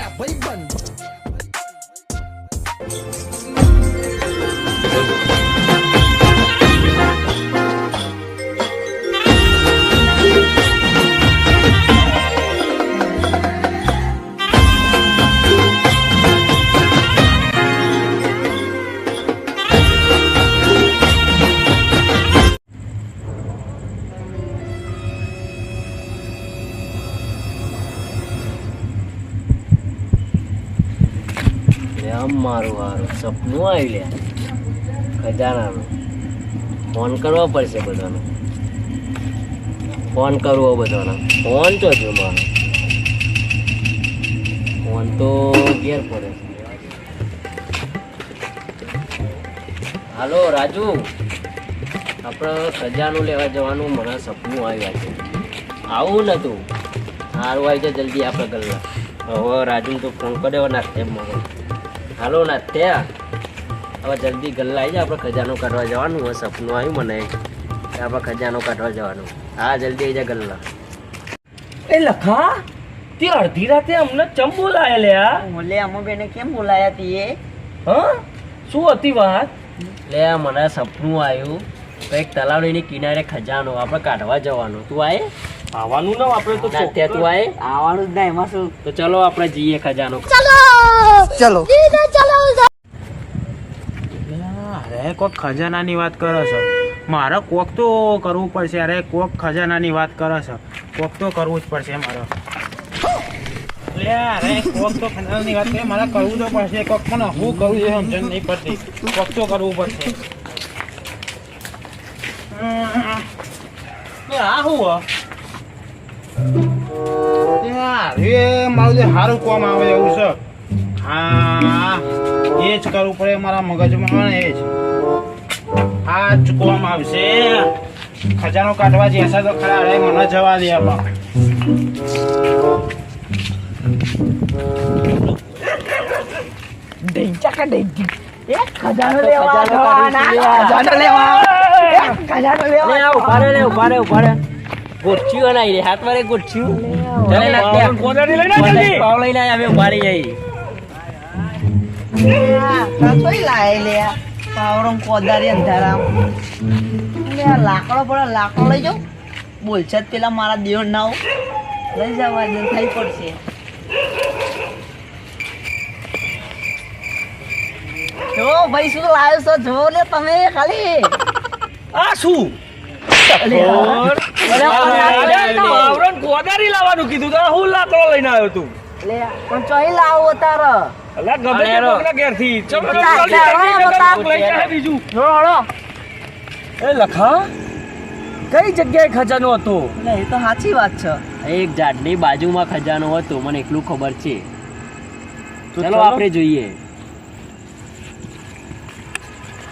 Yeah, boy, bun. મારું હારું સપનું આવી લે. ખજાનાનું ફોન કરવો પડશે બધાને. ફોન કરવો બધાને. ફોન તો જો મારો. ફોન તો ઘેર પડે. હાલો, રાજુ. આપણે ખજાનું લેવા જવાનું, મને સપનું આવ્યા છે. આવું નતું સારું આવી જાય જલ્દી આપણે ગલ્લા હવે રાજુ તો ફોન કર્યો નાખતે મગો હાલો નાથ્યા હવે જલ્દી ગલ્લા આવી જાય આપણે ખજાનો કાઢવા જવાનું હવે સપનું આવ્યું મને. કે આપણે ખજાનો કાઢવા જવાનું. હા જલ્દી આવી જાય ગલ્લા. એ લખા તે અડધી રાતે અમને ચમ બોલાયા લે બોલે અમો બેને કેમ બોલાયા તીએ હા? શું હતી વાત? લે મને સપનું આવ્યું. કંઈક તલાવની કિનારે ખજાનો આપણે કાઢવા જવાનું. તું આય. આવવાનું ના આપણે તો ત્યાં તું આય. આવવાનું જ ના એમાં શું? તો ચલો આપણે જઈએ ખજાનો. ચલો! અરે કોક ખજાનાની વાત કરો છો. મારે કોક તો કરવું પડશે અરે કોક ખજાનાની વાત કરો છો. કોક તો કરવું જ પડશે મારે. અરે કોક તો ખજાનાની વાત કરે મારે કરવું તો પડશે. કોક પણ હું કરું છે સમજણ નહીં પડતી. કોક તો કરવું પડશે. આ શું એ મારું જે સારું કોમ આવે એવું છે. હા એ જ કરવું પડે મારા મગજમાં એ જ. આ જ કોમ આવશે. ખજાનો કાઢવા જેસા તો ખરા રે મને જવા દે બાપ ખજાનો લેવા. ખજાનો લેવા. ખજાનો લેવા ઊભા રે ઊભા રે ઊભા રે ગોઠ્યું ના રે હાથ મારે ગોઠ્યું ચાલે નાથ્યા. કોદાળી લઈને જલ્દી. પાવ લઈને અમે ઊભા રહી જઈએ લાય લે પાવરમ કોદારી અંધારામ. લે લાકડો પડે લાકડો લઈ જાઉં બોલશે જ પેલા મારા દેવ નાવ લઈ જવા દે થઈ પડશે. જો ભાઈ શું લાવ્યો છો? જો ને તમે ખાલી. આ શું? કોદારી લાવવાનું કીધું તો. હું લાકડો લઈને આવ્યો તું? પણ ચોઈ લાવો તાર. અલા ગમે તે કોકના ઘેરથી. ચમ ચમ ચાલ, ચાલી ચાલ, જાય, હળો, કોક કોક લઈ જાય બીજું. હળો હળો. એ લખા કઈ જગ્યાએ ખજાનો હતો? એ તો સાચી વાત છે. એક ઝાડની બાજુમાં ખજાનો હતો મને એટલું ખબર છે. ચલો. આપણે જોઈએ.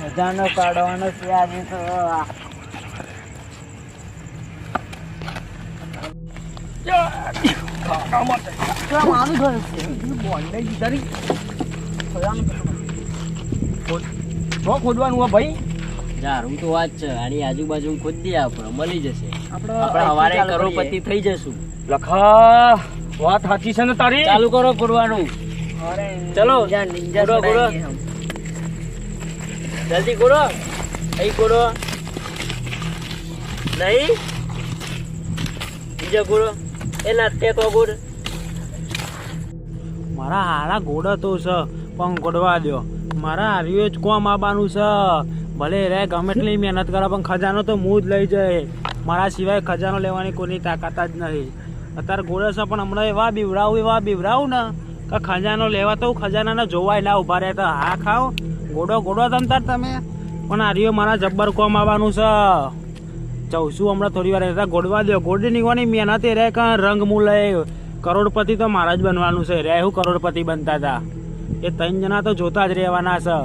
ખજાનો કાઢવાનો છે આજે તો. આવી ગયો છે બોન્ડે જીતારી તો ખોદવાનું હો ભાઈ ઝાડું તો વાત છે. આની આજુબાજુ ખોદી આપણે. મળી જશે. આપણે હવારે કરોડપતિ થઈ જશું. લખા વાત સાચી છે ને તારી? ચાલુ કરો પૂરવાનું. ચલો, ગુડો, ગુડો. જલ્દી કોડો અહીં કોડો નહીં? બીજો કોડો એ તે ગુડ મારા હારા ઘોડો તો છે પણ ગોડવા દો મારા હાર્યો જ કોમ આવવાનું છે ભલે રે, ગમે એટલી મહેનત કરે, પણ ખજાનો તો હું જ લઈ જાય. મારા સિવાય ખજાનો લેવાની કોઈની તાકાત જ નથી અત્યારે ઘોડો છે, પણ હમણાં એવા બીવડાવું એવા બીવડાવું ને, કે ખજાનો લેવા તો ખજાનાને જોવાય ના, ઊભા રહે તો હા ખાઓ. ઘોડો ઘોડો તમતાર તમે. પણ હાર્યો મારા જબ્બર કોમ આવવાનું છે છું. હમણાં થોડી વાર રહેતા ગોડવા દો ગોડી નીકળવાની મહેનત એ રહે કાં રંગ મું કરોડપતિ તો મારા જ બનવાનું છે. રે હું કરોડપતિ બનતા હતા એ ત્રણ જણા તો જોતા જ રહેવાના છે.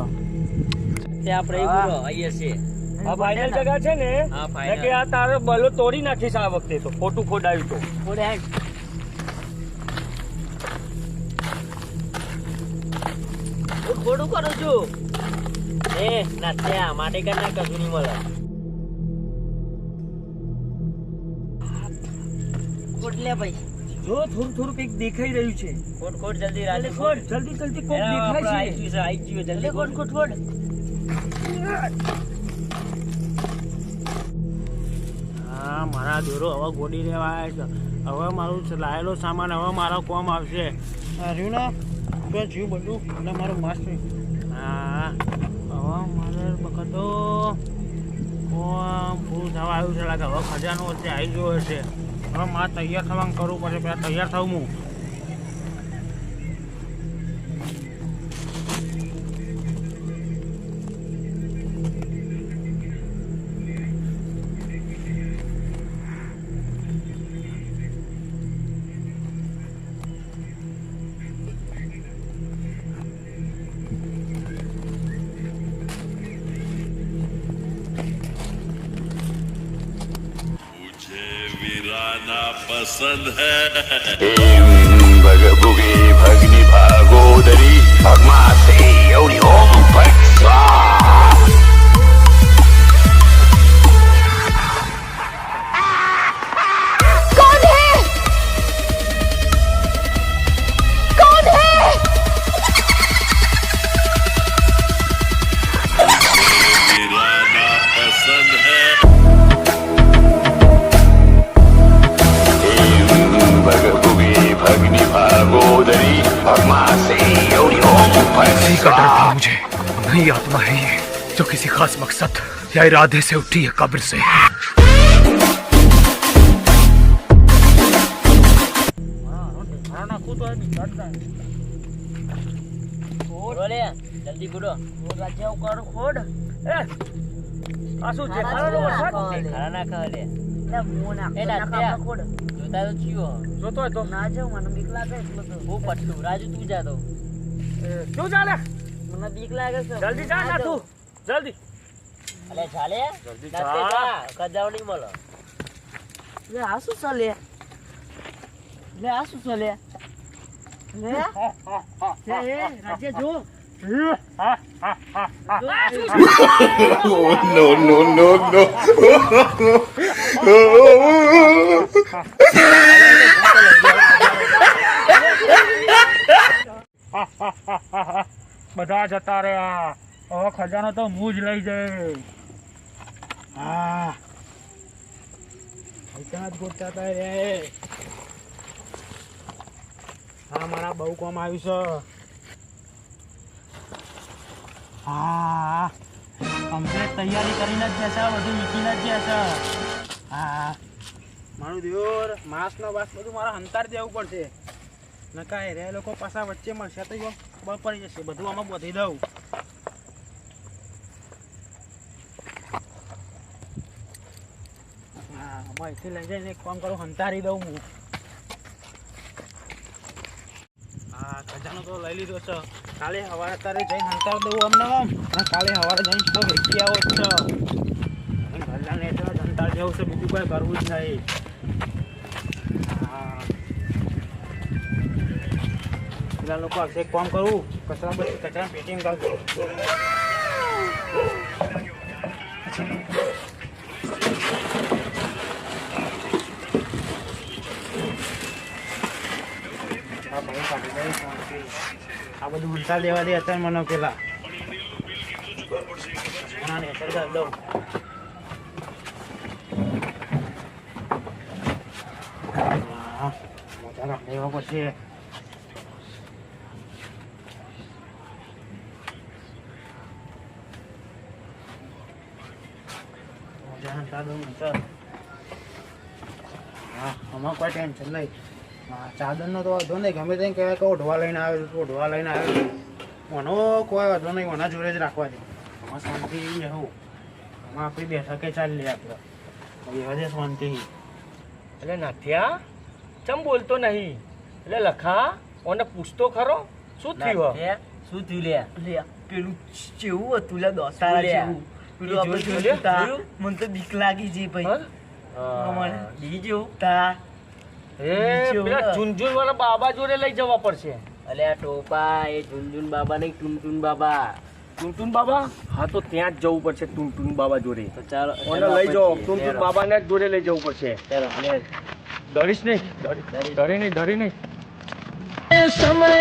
તે આપણે આવીએ છીએ. આ ફાઇનલ જગા છે ને હા, કે આ તારો બલો તોડી નાખીશ આ વખતે તો. ખોટું ખોડાયું તો. થોડું કરું છું. એ નાટ્યા માટે કરીને કશું નહીં મળે. ખોટ લે ભાઈ. જો થોડું થોડું કંઈક દેખાઈ રહ્યું છે. કોટ કોટ જલ્દી રાજુ કોટ જલ્દી જલ્દી કોટ દેખાય આઈ છે. ગયું છે આઈ ગયું જલ્દી કોટ કોટ કોટ હા મારા દોરો હવે ગોડી લેવા આવ્યા છે. હવે મારું લાયેલો સામાન હવે મારો કોમ આવશે. રહ્યું ને તો જીવ બધું અને મારું માસ્ટર. હા હવે મારે વખતો કોમ ફૂલ થવા આવ્યું છે લાગે હવે ખજાનો વચ્ચે આવી ગયો હશે. હવે મારે તૈયાર થવાનું કરવું પડશે. પહેલાં તૈયાર થવું હું. वीराना पसंद है भगभुगे भग्नि भागोदरी भग्मासे योनि ओम फट् स्वाहा कौन नई आत्मा है ये जो किसी खास मकसद या इरादे से उठी है कब्र से મારો નાખું તો બી ચડતા બોલો લે જલ્દી બોલો રાજ્ય કર ખોડ એ આ શું છે મારા ખાવાનો જેવા વરસાદ? નાખો. ખરા ના ખા લે એટલે મોં નાખતો એ નાખો નાખ્યા. આપણે ખોડ જોતા તો ચિયો જોતો હોય તો ના જાઉં મને બીક લાગે એટલે તો હું પટલું રાજુ તું જા તો શું ચાલે મને બીક લાગે છે. જલ્દી જા ના તું જલ્દી. અલે ચાલે? જલ્દી જા. કજાવ નહીં મળો. લે આ શું ચાલે લે? લે આ શું ચાલે લે? લે? એ રાજ્ય જો. Oh, no, no, no, no. બધા જતા રહ્યા. હવે ખજાનો તો હું જ લઈ જઈ હા. પૈસા જ ગોતતા રે હા, મારા બહુ કોમ આવ્યું છે. હા. કમ્પ્લેટ તૈયારી કરીને જ જશે બધું મૂકીને જ જશે હા. મારું દેવર માસ નો વાસ બધું મારા હંતાર દેવું પડશે. નકાય રે લોકો પાછા વચ્ચે મળશે તો જો પડી જશે. બધું આમાં બોધી દઉં. હા અહીંથી લઈ જઈને એક કામ કરું, હંતારી દઉં હું. હા, ખજાનો તો લઈ લીધો છે. કાલે સવારે તારે જઈને હંતાર દઉં અમને કાલે સવારે તો વેચી આવો જ છે. ઘરલાને એટલે હંતાર જવું છે, બીજું કોઈ કરવું જ નહીં. હા. પેલા લોકો આજે એક કામ કરું કચરા બધી કચરા પેટીમ કાઢું આ ભાઈ કાઢી દે શાંતિ. આ બધું ઉલટા લેવા દે અત્યારે મને પેલા ના ને અત્યારે કરી દઉં હા મોટા રાખ લેવા પછી હંતા ચાલ. હા આમાં કોઈ ટેન્શન નહીં. હા ચાદરનો તો વાંધો નહીં ગમે તેમ કહેવાય કે ઓઢવા લઈને આવ્યો છું ઓઢવા લઈને આવ્યો છું. મને કોઈ વાંધો નહીં મને જોડે જ રાખવા દે આમાં શાંતિ રહેવું આમાં આપણી બેઠકે ચાલી લે આપણે. એવા દે શાંતિ. એટલે નાથિયા ચમ બોલતો નહીં? એટલે લખા ઓને પૂછતો ખરો? શું થયું? શું થયું લે લે પેલું જેવું હતું લે દોસ્તારા જેવું મને તો બીક લાગી છે ભાઈ. અમારે. તા. એ પેલા ઝુનઝુન વાળા બાબા જોડે લઈ જવા પડશે. અલે આ ટોપા એ ઝુનઝુન બાબા નહીં ટુનટુન બાબા. ટુનટુન બાબા? હા તો ત્યાં જ જવું પડશે ટુનટુન બાબા જોડે. તો ચાલો ઓને લઈ જાઓ. ટુનટુન બાબાને જ જોડે લઈ જવું પડશે. ચાલો ડરીશ નહીં. ડરી નહીં ડરી નહીં. સમય